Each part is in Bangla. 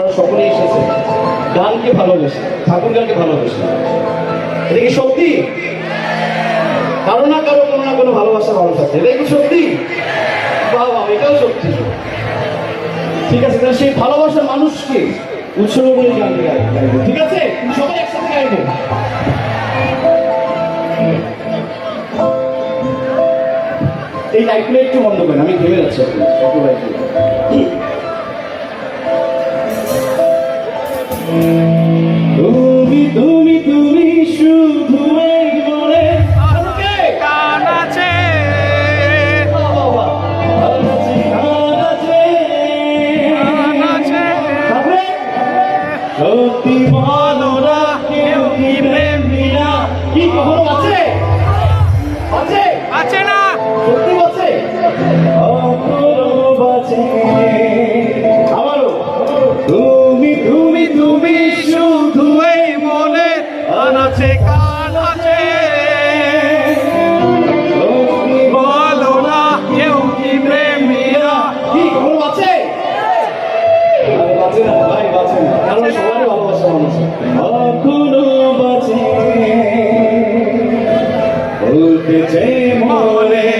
আপনারা সকলেই এসেছেন। গানকে ভালোবেসে, ঠাকুর গানকে ভালোবেসে। এটা কি সত্যি? কারও না কারও কোনো না কোনো ভালোবাসা মানুষ আছে। এটা কি সত্যি? বাবা এটাও সত্যি। ঠিক আছে, তাহলে সেই ভালোবাসা মানুষকে উৎসর্গ করে গান গাইবো। ঠিক আছে? সবাই একসাথে গাইবো। এই লাইটগুলো একটু বন্ধ করেন, আমি ঘেমে যাচ্ছি আপনি Thank you. বাঁচে না ভাই বাঁচে না। কারণ সবারই ভালোবাসা মানুষ। কখনো বাঁচে বলতে চাই মনে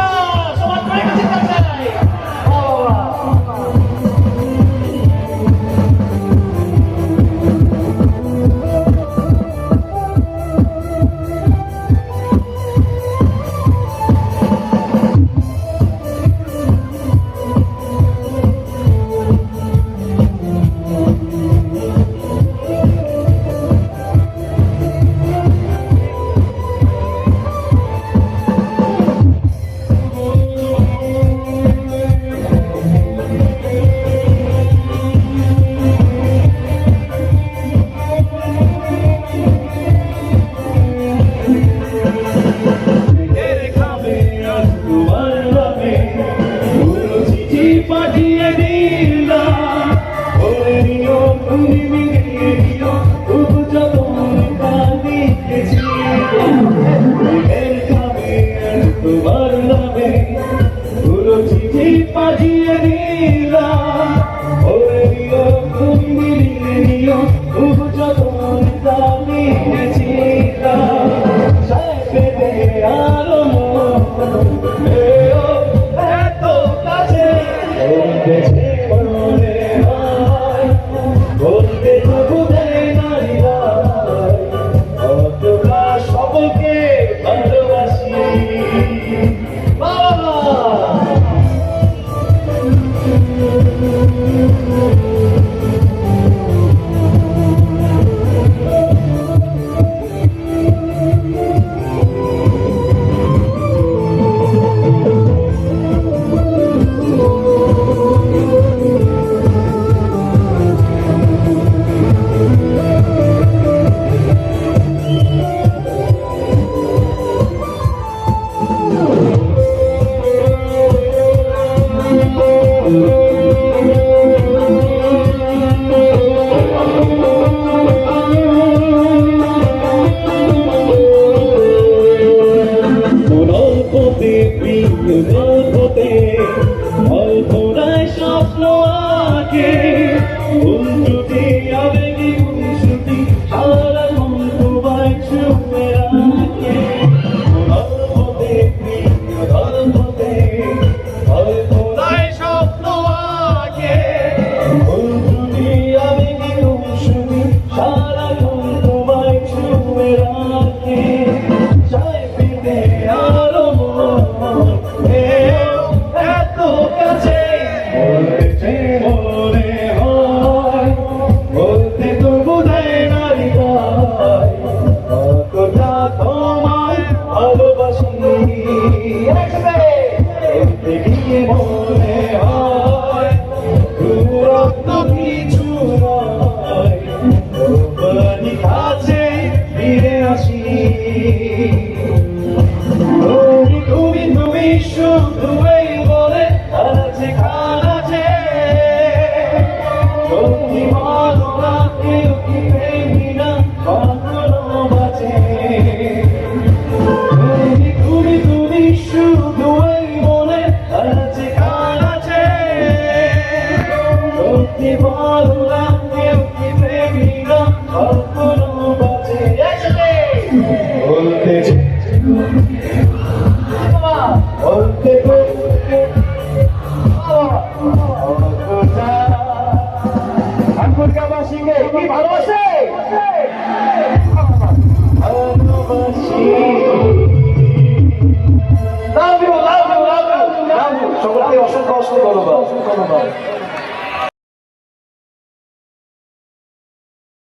Señor, mi বলতে